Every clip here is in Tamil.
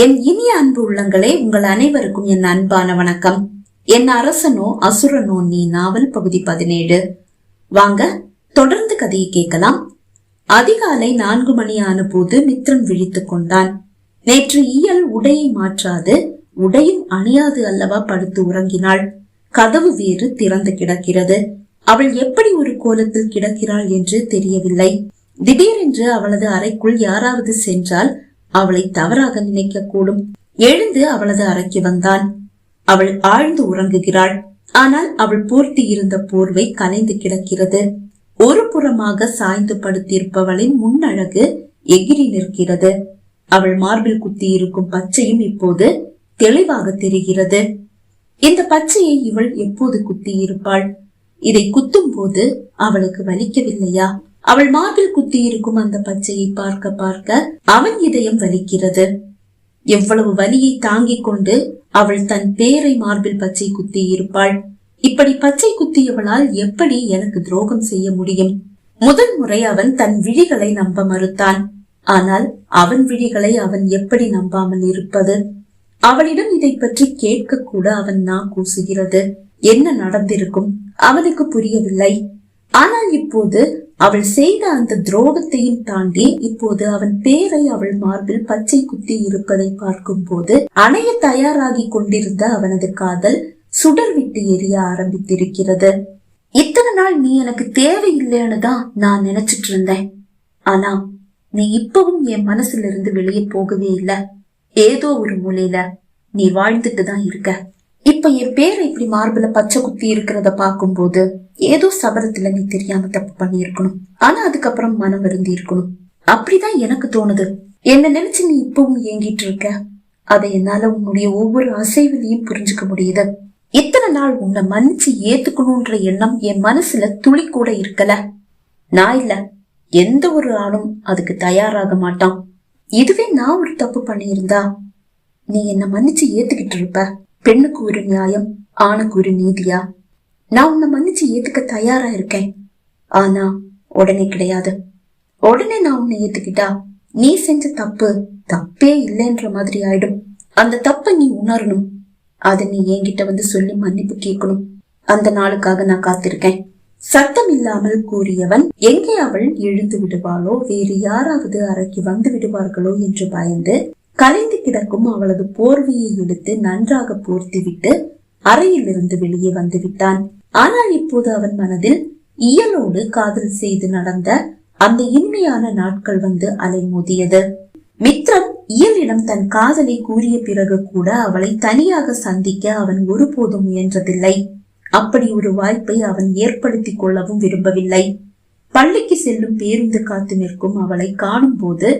என் இனிய அன்பு உள்ளங்களே உங்கள் அனைவருக்கும் என் அன்பான வணக்கம். என் அரசனோ அசுரனோ நீ நாவல் பகுதி பதினேழு. வாங்க தொடர்ந்து கதையை கேட்கலாம். அதிகாலை நான்கு மணி ஆன போது மித்ரன் விழித்துக் கொண்டான். நேற்று இயல் உடையை மாற்றாது உடையும் அணியாது அல்லவா படுத்து உறங்கினாள். கதவு வேறு திறந்து கிடக்கிறது. அவள் எப்படி ஒரு கோலத்தில் கிடக்கிறாள் என்று தெரியவில்லை. திடீரென்று அவளது அறைக்குள் யாராவது சென்றால் அவளை தவறாக நினைக்க கூடும் எழுந்து அவளது அறைக்கு வந்தான். அவள் ஆழ்ந்து உறங்குகிறாள். ஆனால் அவள் போர்த்தி இருந்த போர்வை கலைந்து கிடக்கிறது. ஒரு புறமாக சாய்ந்து படுத்திருப்பவளின் முன்னழகு எகிரி நிற்கிறது. அவள் மார்பில் குத்தி இருக்கும் பச்சையும் இப்போது தெளிவாக தெரிகிறது. இந்த பச்சையை இவள் எப்போது குத்தி இருப்பாள் இதை குத்தும் போது அவளுக்கு வலிக்கவில்லையா? அவள் மார்பில் குத்தி இருக்கும் அந்த பச்சையை பார்க்க பார்க்க அவன் இதயம் வலிக்கிறது. எவ்வளவு வலியை தாங்கிக் கொண்டு அவள் தன் பேரை மார்பில் பச்சை குத்தி இருப்பாள் இப்படி பச்சை குத்தியவளால் எப்படி எனக்கு துரோகம் செய்ய முடியும்? முதல் முறை அவன் தன் விழிகளை நம்ப மறுத்தான். ஆனால் அவன் விழிகளை அவன் எப்படி நம்பாமல் இருப்பது? அவளிடம் இதை பற்றி கேட்க கூட அவன் நா கூசுகிறது. என்ன நடந்திருக்கும்? அவனுக்கு புரியவில்லை. ஆனால் இப்போது அவள் செய்த அந்த துரோகத்தையும் தாண்டி இப்போது அவன் பேரை அவள் மார்பில் பச்சை குத்தி இருப்பதை பார்க்கும் போது அணைய தயாராகி கொண்டிருந்த அவனது காதல் சுடர் விட்டு எரிய ஆரம்பித்திருக்கிறது. இத்தனை நாள் நீ எனக்கு தேவையில்லைன்னு தான் நான் நினைச்சிட்டு இருந்தேன். ஆனா நீ இப்பவும் என் மனசுல இருந்து வெளியே போகவே இல்ல. ஏதோ ஒரு மூலையில நீ வாழ்ந்துட்டு தான் இருக்க. இப்ப என் பேரை இப்படி மார்பில பச்சை குத்தி இருக்கிறத பார்க்கும்போது ஏதோ சபரத்துல நீ தெரியாம தப்பு பண்ணியிருக்கணும். ஆனா அதுக்கப்புறம் மனம் வருந்தி இருக்கணும். அப்படிதான் எனக்கு தோணுது. என்ன நினைச்சு நீ இப்பவும் ஏங்கிட்டு இருக்க? அதை என்னால உன்னுடைய ஒவ்வொரு அசைவிலையும் புரிஞ்சுக்க முடியுது. இத்தனை நாள் உன்னை மன்னிச்சு ஏத்துக்கணும்ன்ற எண்ணம் என் மனசுல துளி கூட இருக்கல. நான் இல்ல. எந்த ஒரு ஆளும் அதுக்கு தயாராக மாட்டான். இதுவே நான் ஒரு தப்பு பண்ணியிருந்தா நீ என்ன மன்னிச்சு ஏத்துக்கிட்டு இருப்ப? பெண்ணுக்கு ஒரு நியாயம் ஆணுக்கு ஒரு நீதியா? நான் உன்னை மன்னிச்சு ஏத்துக்க தயாரா இருக்கேன். ஆனா உடனே கிடையாது. உடனே நான் உன்னை ஏத்துக்கிட்டா நீ செஞ்ச தப்பு தப்பே இல்லைன்ற மாதிரி ஆயிடும். அந்த தப்பை நீ உணரணும். அதை நீ என்கிட்ட வந்து சொல்லி மன்னிப்பு கேட்கணும். அந்த நாளுக்காக நான் காத்திருக்கேன். சத்தம் இல்லாமல் கூறியவன் எங்கே அவள் எழுந்து விடுவாளோ? வேறு யாராவது அறைக்கு வந்து விடுவார்களோ? என்று பயந்து கலைந்து கிடக்கும் அவளது போர்வையை எடுத்து நன்றாக போர்த்திவிட்டு அறையிலிருந்து வெளியே வந்து விட்டான் ஆனால் இப்போது அவன் மனதில் இயலோடு காதல் செய்து நடந்த அந்த இனிமையான நாட்கள் வந்து அலைமோதியது. மித்ரன் இயலிடம் தன் காதலை கூறிய பிறகு கூட அவளை தனியாக சந்திக்க அவன் ஒருபோதும் முயன்றதில்லை. அப்படி ஒரு வாய்ப்பை அவன் ஏற்படுத்திக் கொள்ளவும் விரும்பவில்லை. பள்ளிக்கு செல்லும் பேருந்து காத்து நிற்கும் அவளை காணும் போது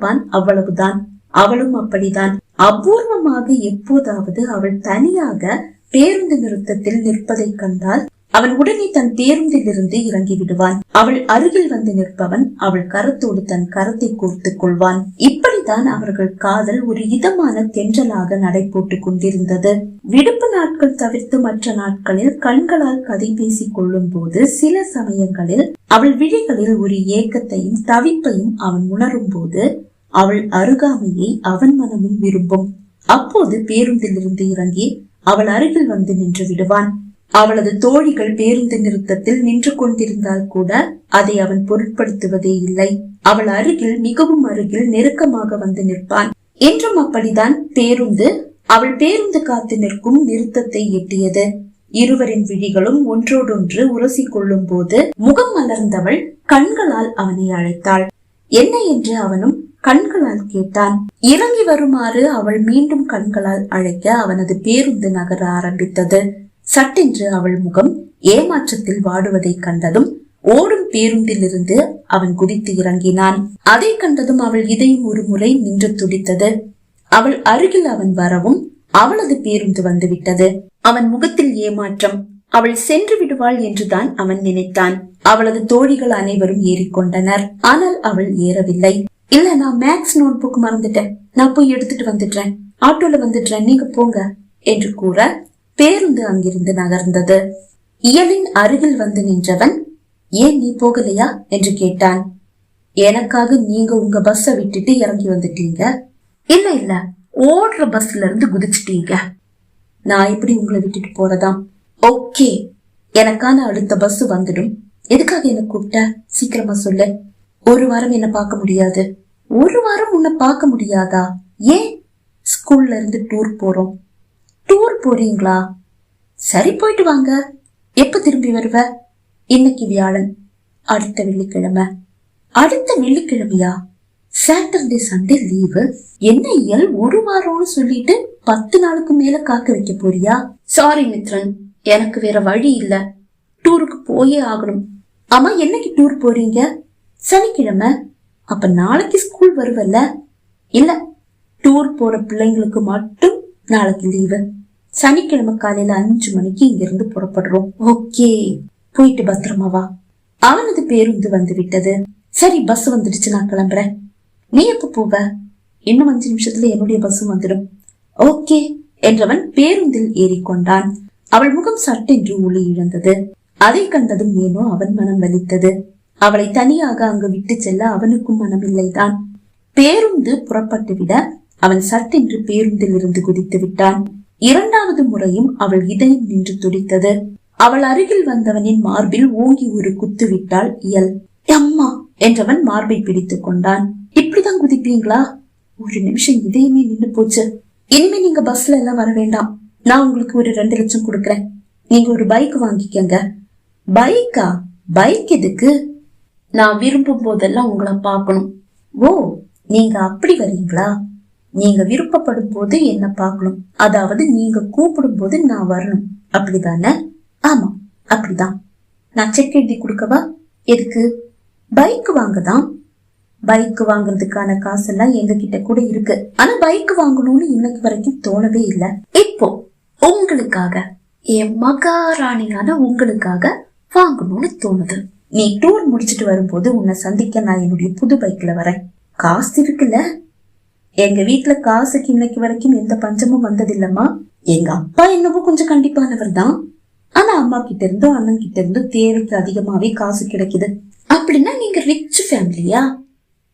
புன்னகைப்பான் அவ்வளவுதான். அவளும் அப்படிதான் அபூர்வமாக எப்போதாவது அவள் தனியாக பேருந்து நிறுத்தத்தில் நிற்பதைக் கண்டால் அவன் உடனே தன் பேருந்திலிருந்து இறங்கி விடுவான் அவள் அருகில் வந்து நிற்பவன் அவள் கரத்தோடு தன் கரத்தை கோர்த்துக் கொள்வான். இப்படித்தான் அவர்கள் காதல் ஒரு இதமான தென்றலாக நடைபோட்டுக் கொண்டிருந்தது. விடுப்பு நாட்கள் தவிர்த்து மற்ற நாட்களில் கண்களால் கதை பேசிக் கொள்ளும் போது சில சமயங்களில் அவள் விழிகளில் ஒரு ஏக்கத்தையும் தவிப்பையும் அவன் உணரும் போது அவள் அருகாமையை அவன் மனமும் விரும்பும். அப்போது பேருந்திலிருந்து இறங்கி அவள் அருகில் வந்து நின்று விடுவான். அவளது தோழிகள் பேருந்து நிறுத்தத்தில் நின்று கொண்டிருந்தால் கூட அதை அவன் பொருட்படுத்துவதே இல்லை. அவள் அருகில் மிகவும் அருகில் நெருக்கமாக வந்து நிற்பான். என்றும் அப்படிதான் பேருந்து அவள் பேருந்து காத்து நிற்கும் நிறுத்தத்தை எட்டியது. இருவரின் விழிகளும் ஒன்றோடொன்று உரசி கொள்ளும் போது முகம் மலர்ந்தவள் கண்களால் அவனை அழைத்தாள். என்ன? என்று அவனும் கண்களால் கேட்டான். இறங்கி வருமாறு அவள் மீண்டும் கண்களால் அழைக்க அவனது பேருந்து நகர ஆரம்பித்தது. சட்டென்று அவள் முகம் ஏமாற்றத்தில் வாடுவதை கண்டதும் ஓடும் பேருந்திலிருந்து அவன் குதித்து இறங்கினான். அதை கண்டதும் அவள் இதயம் ஒரு முறை நின்று துடித்தது. அவள் அருகில் அவன் வரவும் அவளது பேருந்து வந்துவிட்டது. அவன் முகத்தில் ஏமாற்றம். அவள் சென்று விடுவாள் என்றுதான் அவன் நினைத்தான். அவளது தோழிகள் அனைவரும் ஏறிக்கொண்டனர். ஆனால் அவள் ஏறவில்லை. இல்ல நான் மேக்ஸ் நோட் புக் மறந்துட்டேன். நான் போய் எடுத்துட்டு வந்துடுறேன். ஆட்டோல வந்துடுறேன். நீங்க போங்க. என்று கூற பேருந்து அங்கிருந்து நகர்ந்தது. இயலின் அருகில் வந்து நின்றவன் ஏன் நீ போகலையா? என்று கேட்டான். எனக்காக நீங்க உங்க பஸ்ஸ விட்டுட்டு இறங்கி வந்துட்டீங்க. இல்ல இல்ல. ஓடுற பஸ்ல இருந்து குதிச்சிட்டீங்க. நான் எப்படி உங்களை விட்டுட்டு போறதாம்? ஓகே. எனக்கான அடுத்த பஸ் வந்துடும். எதுக்காக என்ன கூப்பிட்ட? சீக்கிரமா சொல்லு. ஒரு வாரம் என்ன பார்க்க முடியாது. ஒரு வாரம் உன்னை பார்க்க முடியாதா? ஏன்? ஸ்கூல்ல இருந்து டூர் போறோம். டூர் போறீங்களா? சரி போயிட்டு வாங்க. எப்ப திரும்பி வருவ? இன்னைக்கு வியாழன் அடுத்த வெள்ளிக்கிழமை. அடுத்த வெள்ளிக்கிழமையா? சாட்டர்டே சண்டே லீவு என்ன இயல்? ஒரு வாரம்னு சொல்லிட்டு பத்து நாளுக்கு மேல காக்க வைக்க போறியா? சாரி மித்ரன். எனக்கு வேற வழி இல்ல. டூருக்கு போயே ஆகணும். ஆமா என்னைக்கு டூர் போறீங்க? சனிக்கிழமை அப்ப நாளைக்கு ஸ்கூல் வருவல்ல? இல்ல டூர் போற பிள்ளைங்களுக்கு மட்டும் நாளைக்கு லீவு சனிக்கிழமை காலையில அஞ்சு மணிக்கு இங்க இருந்து புறப்படுறோம். ஓகே. போயிட்டு பத்திரமா வா. அவனது பேருந்து வந்து விட்டது. சரி பஸ் வந்துடுச்சு நான் கிளம்புறேன். நீ எப்ப போவ? இன்னும் அஞ்சு நிமிஷத்துல என்னுடைய பஸ்ஸும் வந்துடும். ஓகே என்றவன் பேருந்தில் ஏறிக்கொண்டான். அவள் முகம் சட்டென்று ஒளி இழந்தது. அதை கண்டதும் ஏனோ அவன் மனம் வலித்தது. அவளை தனியாக அங்கு விட்டு செல்ல அவனுக்கும் மனமில்லைதான். பேருந்து புறப்பட்டு விட அவன் சட்டென்று பேருந்தில் இருந்து குதித்து விட்டான். இரண்டாவது முறையும் அவள் இதயம் நின்று துடித்தது. அவள் அருகில் வந்தவனின் மார்பில் ஓங்கி ஒரு குத்து விட்டாள் இயல். அம்மா! என்றவன் மார்பை பிடித்துக் கொண்டான். இப்படிதான் குதிப்பீங்களா? ஒரு நிமிஷம் இதயமே நின்னு போச்சு. இனிமே நீங்க பஸ்ல எல்லாம் வர வேண்டாம். நான் உங்களுக்கு ஒரு ரெண்டு லட்சம் கொடுக்கறேன். நீங்க ஒரு பைக் வாங்கிக்கங்க. பைக்கா? பைக் எதுக்கு? நான் விரும்பும் போதெல்லாம் உங்களை பார்க்கணும். ஓ நீங்க அப்படி வரீங்களா? நீங்க விருப்பப்படும் போது என்ன பார்க்கணும். அதாவது நீங்க கூப்பிடும் போது நான் வரணும். அப்படிதானே? ஆமா அப்படிதான். நான் செக் எழுதி கொடுக்கவா? எதுக்கு? பைக் வாங்கதான். பைக் வாங்குறதுக்கான காசெல்லாம் எங்க கிட்ட கூட இருக்கு. ஆனா பைக் வாங்கணும்னு இன்னைக்கு வரைக்கும் தோணவே இல்லை. இப்போ உங்களுக்காக என் மகாராணியான உங்களுக்காக வாங்கணும்னு தோணுது. நீ டூர் முடிச்சிட்டு வரும்போது உன்னை சந்திக்க நான் என்னுடைய புது பைக்ல வரேன். காசு இருக்குல்ல? எங்க வீட்டுல காசுக்கு இன்னைக்கு வரைக்கும் எந்த பஞ்சமும் வந்ததில்லம்மா. எங்க அப்பா என்னவோ கொஞ்சம் கண்டிப்பானவர் தான். ஆனா அம்மா கிட்ட இருந்தும் அண்ணன் கிட்ட இருந்தும் தேவைக்கு அதிகமாவே காசு கிடைக்குது. அப்படின்னா நீங்க ரிச் ஃபேமிலியா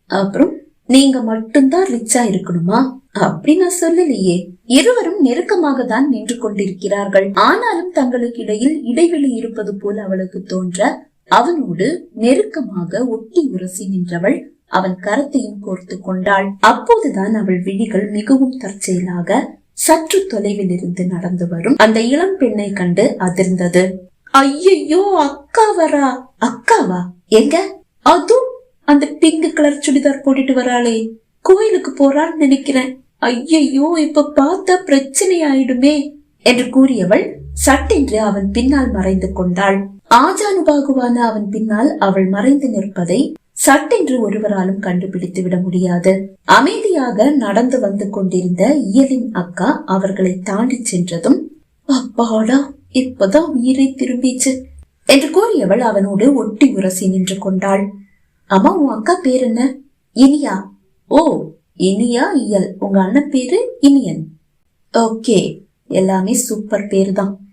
அப்புறம் நீங்க மட்டும்தான் ரிச்சா இருக்கணுமா? அப்படி நான் சொல்லலையே. இருவரும் நெருக்கமாக தான் நின்று கொண்டிருக்கிறார்கள். ஆனாலும் தங்களுக்கு இடையில் இடைவெளி இருப்பது போல அவளுக்கு தோன்ற அவனோடு நெருக்கமாக ஒட்டி உரசி நின்றவள் அவன் கரத்தையும் கோர்த்து கொண்டாள். அப்போதுதான் அவள் விழிகள் மிகவும் தற்செயலாக சற்று தொலைவில் இருந்து நடந்து வரும். அந்த இளம் பெண்ணை கண்டு அதிர்ந்தது. ஐயையோ அக்கா வரா அக்காவா? எங்க? அதுவும் அந்த பிங்க் கலர் சுடிதார் போட்டுட்டு வராளே. கோயிலுக்கு போறான்னு நினைக்கிறேன். ஐயையோ இப்ப பார்த்தா பிரச்சனை ஆயிடுமே என்று கூறியவள் சட்டென்று அவன் பின்னால் மறைந்து கொண்டாள். ஆஜானுபாகுவான அவன் பின்னால் அவள் மறைந்து நிற்பதை சட்டென்று ஒருவராலும் கண்டுபிடித்து விட முடியாது. அமைதியாக நடந்து வந்து கொண்டிருந்த இயலின் அக்கா அவர்களை தாண்டி சென்றதும் அப்பாடா இப்பதான் உயிரை திரும்பிச்சு என்று கூறியவள் அவனோடு ஒட்டி உரசி நின்று கொண்டாள். அம்மா உன் அக்கா பேர் என்ன? இனியா. ஓ இனியா இயல். உங்க அண்ணன் பேரு இனியன். ஓகே எல்லாமே சூப்பர் பேரு தான்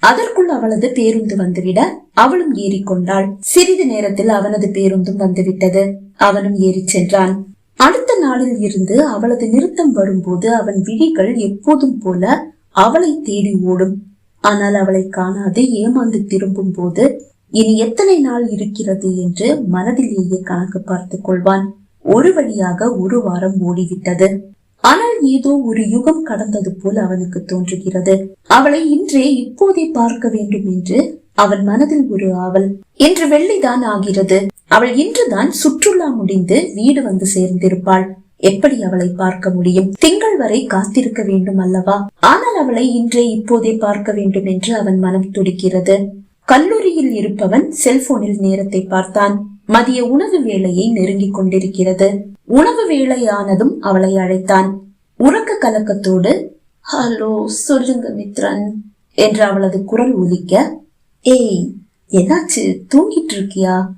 அதற்குள் அவளது பேருந்து வந்துவிட அவளும் ஏறிக்கொண்டாள். சிறிது நேரத்தில் அவனது பேருந்தும் வந்துவிட்டது. அவனும் ஏறி சென்றான். அடுத்த நாளில் இருந்து அவளது நிறுத்தம் வரும்போது அவன் விழிகள் எப்போதும் போல அவளை தேடி ஓடும். ஆனால் அவளை காணாது ஏமாந்து திரும்பும் போது இனி எத்தனை நாள் இருக்கிறது? என்று மனதிலேயே கணக்கு பார்த்துக் கொள்வான். ஒரு வழியாக ஒரு வாரம் ஓடிவிட்டது. ஆனால் ஏதோ ஒரு யுகம் கடந்தது போல் அவனுக்கு தோன்றுகிறது. அவளை இன்றே இப்போதே பார்க்க வேண்டும் என்று அவன் மனதில் ஒரு ஆவல். இன்று வெள்ளிதான் ஆகிறது. அவள் இன்றுதான் சுற்றுலா முடிந்து வீடு வந்து சேர்ந்திருப்பாள். எப்படி அவளை பார்க்க முடியும்? திங்கள் வரை காத்திருக்க வேண்டும் அல்லவா? ஆனால் அவளை இன்றே இப்போதே பார்க்க வேண்டும் என்று அவன் மனம் துடிக்கிறது. கல்லூரியில் இருப்பவன் செல்போனில் நேரத்தை பார்த்தான். மதிய உணவு வேளையை நெருங்கிக் கொண்டிருக்கிறது. உணவு வேளையானதும் அவளை அழைத்தான். உறக்க கலக்கத்தோடு ஹலோ சொல்லுங்க மித்ரன் என்று அவளது குரல் ஒலிக்க ஏய் என்னாச்சு தூங்கிட்டு இருக்கியா?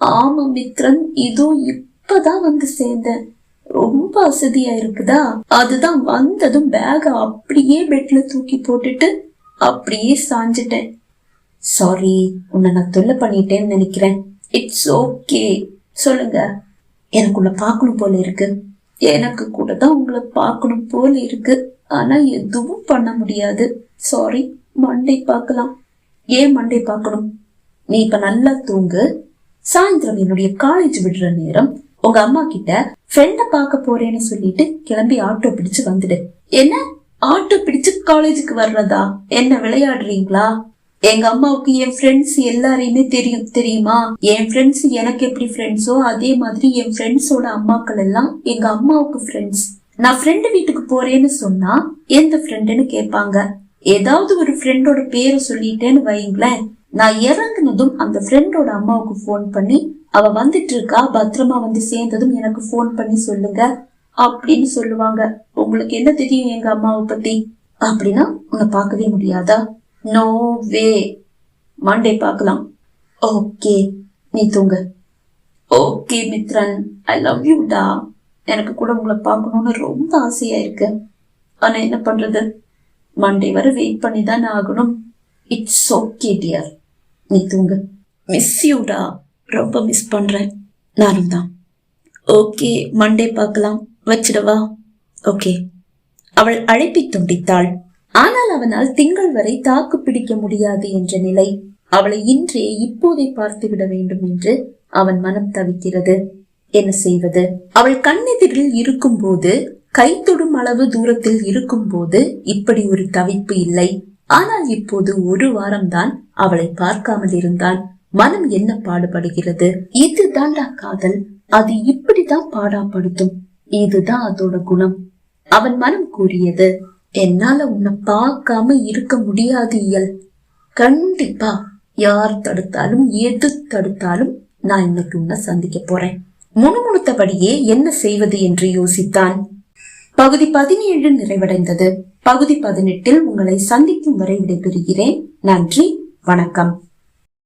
ஆமா மித்ரன் இதோ இப்பதான் வந்து சேர்ந்தேன். ரொம்ப அசதியா இருக்குதா? அதுதான் வந்ததும் பேக அப்படியே பெட்ல தூக்கி போட்டுட்டு அப்படியே சாஞ்சிட்டேன். சாரி உன்னை நான் தொல்லை பண்ணிட்டேன்னு நினைக்கிறேன். இட்ஸ் ஓகே சொல்லுங்க. எனக்கு உள்ள பார்க்கணும் போல இருக்கு. எனக்கு கூட தான் உங்களை பார்க்கணும் போல இருக்கு. ஆனா எதுவும் பண்ண முடியாது. சாரி மண்டே பார்க்கலாம். ஏன் மண்டே பார்க்கணும்? நீ இப்ப நல்லா தூங்கு. சாயந்தரம் என்னுடைய காலேஜ் விடுற நேரம் உங்க அம்மா கிட்ட ஃப்ரெண்ட பார்க்க போறேன்னு சொல்லிட்டு கிளம்பி ஆட்டோ பிடிச்சு வந்துடு. என்ன? ஆட்டோ பிடிச்சு காலேஜுக்கு வர்றதா? என்ன விளையாடுறீங்களா? எங்க அம்மாவுக்கு என் ஃப்ரெண்ட்ஸ் எல்லாரையுமே தெரியும். தெரியுமா? என் ஃப்ரெண்ட்ஸ் எனக்கு எப்படி ஃப்ரெண்ட்ஸோ அதே மாதிரி என் ஃப்ரெண்ட்ஸோட அம்மாக்கள் எல்லாம் எங்க அம்மாவுக்கு ஃப்ரெண்ட்ஸ் நான் ஃப்ரெண்டு வீட்டுக்கு போறேன்னு சொன்னா எந்த ஃப்ரெண்டுன்னு கேட்பாங்க. ஏதாவது ஒரு ஃப்ரெண்டோட பேரை சொல்லிட்டேன்னு வைங்களேன் நான் இறங்குனதும் அந்த ஃப்ரெண்டோட அம்மாவுக்கு ஃபோன் பண்ணி அவ வந்துட்டு இருக்கா? பத்திரமா வந்து சேர்ந்ததும் எனக்கு ஃபோன் பண்ணி சொல்லுங்க. அப்படின்னு சொல்லுவாங்க. உங்களுக்கு என்ன தெரியும் எங்க அம்மாவை பத்தி? அப்படின்னா உன்னை பார்க்கவே முடியாதா? நோ வே மண்டே பார்க்கலாம். ஓகே நீ தூங்க. Okay Mithran. I love you டா. எனக்கு கூட உங்களை பார்க்கணும்னு ரொம்ப ஆசையா இருக்கு ஆனா என்ன பண்றது? மண்டே வர வெயிட் பண்ணி தான் ஆகணும். இட்ஸ் ஓகே டியர் நீ தூங்க. மிஸ் யூடா ரொம்ப மிஸ் பண்றேன். நானும் தான். ஓகே மண்டே பார்க்கலாம். வச்சிடவா? ஓகே அவள் அழைப்பை துண்டித்தாள். ஆனால் அவனால் திங்கள் வரை தாக்கு பிடிக்க முடியாது என்ற நிலை. அவளை இன்றே இப்போதை பார்த்து விட வேண்டும் என்று அவன் மனம் தவிக்கிறது. என்ன செய்வது? அவள் கண்ணெதிரில் இருக்கும் போது கை தொடும் அளவு தூரத்தில் இருக்கும் போது இப்படி ஒரு தவிப்பு இல்லை. ஆனால் இப்போது ஒரு வாரம்தான் அவளை பார்க்காமல் இருந்தான் மனம் என்ன பாடுபடுகிறது? இதுதான்டா காதல். அது இப்படிதான் பாடாப்படுத்தும். இதுதான் அதோட குணம். அவன் மனம் கூறியது என்னால உன்னை பார்க்காம இருக்க முடியாது இயல். கண்டிப்பா யார் தடுத்தாலும் எது தடுத்தாலும் நான் இன்னைக்கு உன்னை சந்திக்க போறேன். முணுமுணுத்தபடியே என்ன செய்வது என்று யோசித்தான். பகுதி பதினேழு நிறைவடைந்தது. பகுதி பதினெட்டில் உங்களை சந்திக்கும் வரை விடைபெறுகிறேன். நன்றி வணக்கம்.